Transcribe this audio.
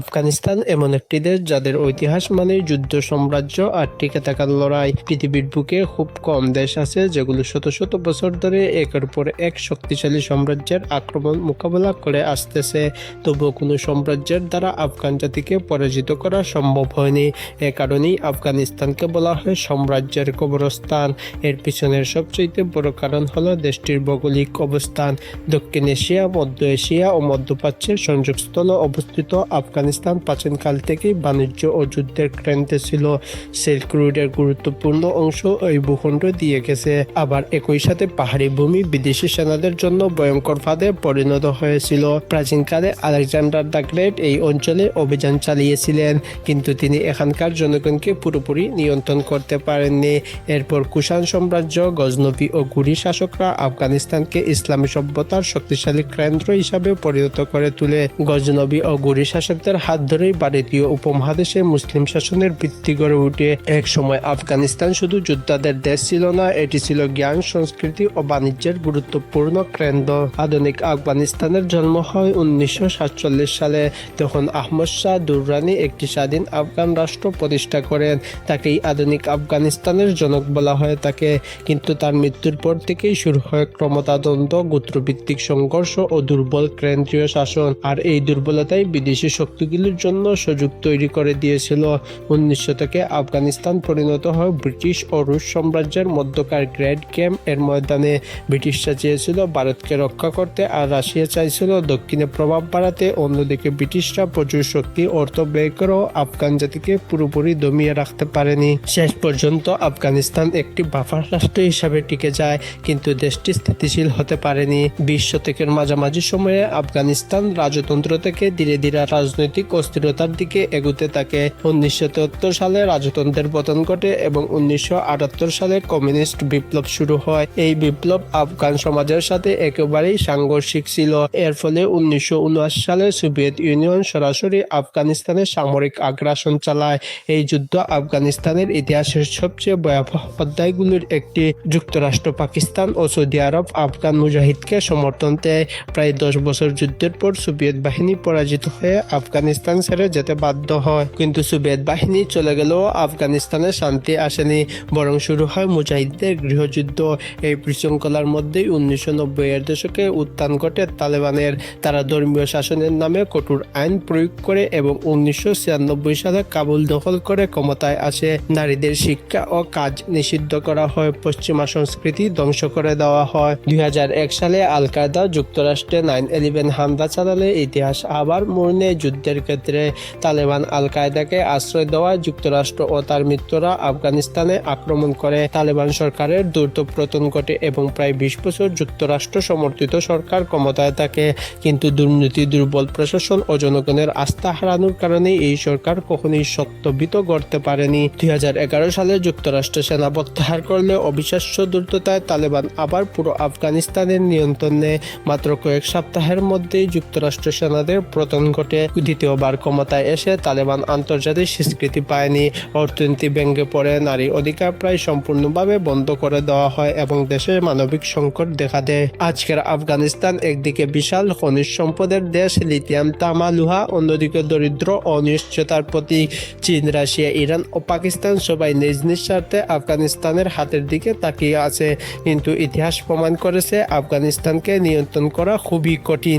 আফগানিস্তান এমন একটি দেশ যাদের ঐতিহাস মানে যুদ্ধ সাম্রাজ্য আর টিকে থাকার লড়াই। পৃথিবীর বুকে খুব কম দেশ আছে যেগুলো শত শত বছর ধরে একের পর এক শক্তিশালী সাম্রাজ্যের আক্রমণ মোকাবেলা করে আসতেছে। তবুও কোনো সাম্রাজ্যের দ্বারা আফগান জাতিকে পরাজিত করা সম্ভব হয়নি। এ কারণেই আফগানিস্তানকে বলা হয় সাম্রাজ্যের কবরস্থান। এর পিছনের সবচেয়ে বড় কারণ হলো দেশটির ভৌগোলিক অবস্থান। দক্ষিণ এশিয়া, মধ্য এশিয়া ও মধ্যপ্রাচ্যের সংযোগস্থলে অবস্থিত আফগানিস্তান প্রাচীনকাল থেকেই বাণিজ্য ও যুদ্ধের কেন্দ্রে ছিল। সিল্ক রুটের গুরুত্বপূর্ণ অংশ এই ভূখণ্ড দিয়ে গেছে। আবার একই সাথে পাহাড়ি ভূমি বিদেশি সেনাদের জন্য ভয়ঙ্কর ফাঁদে পরিণত হয়েছিল। প্রাচীনকালে আলেকজান্ডার দ্য গ্রেট এই অঞ্চলে অভিযান চালিয়েছিলেন, কিন্তু তিনি এখানকার জনগণকে পুরোপুরি নিয়ন্ত্রণ করতে পারেননি। এরপর কুষাণ সাম্রাজ্য, গজনবী ও গুরি শাসকরা আফগানিস্তানকে ইসলামী সভ্যতার শক্তিশালী কেন্দ্র হিসাবে পরিণত করে তুলে। গজনবী ও গুরি শাসকদের হাত ধরেই ভারতীয় উপমহাদেশে মুসলিম শাসনের ভিত্তি গড়ে উঠে। এক সময় আফগানিস্তান শুধু যোদ্ধাদের দেশ ছিল না, এটি ছিল জ্ঞান, সংস্কৃতি ও বাণিজ্যের গুরুত্বপূর্ণ কেন্দ্র। আধুনিক আফগানিস্তানের জন্ম হয় উনিশশো সাতচল্লিশ সালে, তখন আহমদ শাহ দুররানি একটি স্বাধীন আফগান রাষ্ট্র প্রতিষ্ঠা করেন। তাকেই আধুনিক আফগানিস্তানের জনক বলা হয়ে থাকে কিন্তু তার মৃত্যুর পর থেকেই শুরু হয় ক্ষমতাদ্বন্দ্ব গোত্রভিত্তিক সংঘর্ষ ও দুর্বল কেন্দ্রীয় শাসন। আর এই দুর্বলতাই বিদেশি শক্তিগুলির জন্য সুযোগ তৈরি করে দিয়েছিল। উনিশশো থেকে আফগানিস্তান পরিণত হয় ব্রিটিশ ও রুশ সাম্রাজ্যের মধ্যকার গ্রেট গেম এর ময়দানে। ব্রিটিশরা চেয়েছিল ভারতকে রক্ষা করতে আর রাশিয়া চাইছিল দক্ষিণে প্রভাব বাড়াতে। অন্যদিকে ব্রিটিশরা প্রচুর শক্তি, অর্থ ব্যয় করেও আফগান জাতিকে পুরোপুরি দমিয়ে রাখতে পারেনি। শেষ পর্যন্ত আফগানিস্তান একটি বাফার রাষ্ট্র হিসাবে টিকে যায়, কিন্তু দেশটি স্থিতিশীল হতে পারেনি। বিশ শতকের মাঝামাঝি সময়ে আফগানিস্তান রাজতন্ত্র থেকে ধীরে ধীরে রাজনৈতিক অস্থিরতার দিকে এগুতে থাকে উনিশশো সালে রাজতন্ত্রের পতন ঘটে এবং উনিশশো আটাত্তর সালে কমিউনিস্ট বিপ্লব শুরু হয়। এই বিপ্লব আফগান সমাজের সাথে একেবারেই সাংঘর্ষিক ছিল। এর ফলে উনিশশো সালে সোভিয়েত ইউনিয়ন সরাসরি আফগানিস্তানে সামরিক আগ্রাসন চালায়। এই যুদ্ধ আফগানিস্তানের ইতিহাসের সবচেয়ে ভয়াবহ অধ্যায়গুলির একটি। যুক্তরাষ্ট্র, পাকিস্তান ও সৌদি আরব আফগান মুজাহিদকে সমর্থন দেয়। প্রায় দশ বছর যুদ্ধের পর সোভিয়েত বাহিনী পরাজিত হয়ে আফগানিস্তান ছেড়ে যেতে বাধ্য হয়। কিন্তু সুবেদ বাহিনী চলে গেলেও আফগানিস্তানে শান্তি আসেনি। বরং শুরু হয় মুজাহিদদের গৃহযুদ্ধ। এই বিশৃঙ্খলার মধ্যেই উনিশশো নব্বই এর দশকে উত্থান ঘটে তালেবানের। তারা ধর্মীয় শাসনের নামে কঠোর আইন প্রয়োগ করে এবং উনিশশো ছিয়ানব্বই সালে কাবুল দখল করে ক্ষমতায় আসে। নারীদের শিক্ষা ও কাজ নিষিদ্ধ করা হয়, পশ্চিমা সংস্কৃতি ধ্বংস করে দেওয়া হয়। দুই হাজার এক সালে আল কায়দা যুক্তরাষ্ট্রে নাইন ইলেভেন হামলা চালালে ইতিহাস আবার মোড় নেয় যুদ্ধের ক্ষেত্রে তালেবান আল কায়দাকে আশ্রয় দেওয়ায় যুক্তরাষ্ট্র ও তার মিত্ররা আফগানিস্তানে আক্রমণ করে তালেবান সরকারের দ্রুত পতন ঘটে এবং প্রায় বিশ বছর যুক্তরাষ্ট্র সমর্থিত সরকার ক্ষমতায় থাকে। কিন্তু দুর্নীতি, দুর্বল প্রশাসন ও জনগণের আস্থা হারানোর কারণে এই সরকার কখনোই সত্যবিত গড়তে পারেনি। দুই হাজার এগারো সালে যুক্তরাষ্ট্র সেনা প্রত্যাহার করলে অবিশ্বাস্য দ্রুততায় তালেবান আবার পুরো আফগানিস্তানের নিয়ন্ত্রণে মাত্র কয়েক সপ্তাহের মধ্যেই যুক্তরাষ্ট্র সেনাদের পতন ঘটে। দ্বিতীয়বার ক্ষমতায় এসে তালেবান আন্তর্জাতিক স্বীকৃতি পায়নি। অর্থনীতি ভেঙে পড়ে, নারী অধিকার প্রায় সম্পূর্ণভাবে বন্ধ করে দেওয়া হয় এবং দেশে মানবিক সংকট দেখা দেয়। আজকের আফগানিস্তান একদিকে বিশাল খনিজ সম্পদের দেশ, লিথিয়াম, তামা, লোহা, অন্যদিকে দরিদ্র, অনিশ্চয়তার প্রতি চীন, রাশিয়া, ইরান ও পাকিস্তান সবাই নিজ নিজ স্বার্থে আফগানিস্তানের হাতের দিকে তাকিয়ে আছে। কিন্তু ইতিহাস প্রমাণ করেছে, আফগানিস্তানকে নিয়ন্ত্রণ করা খুবই কঠিন।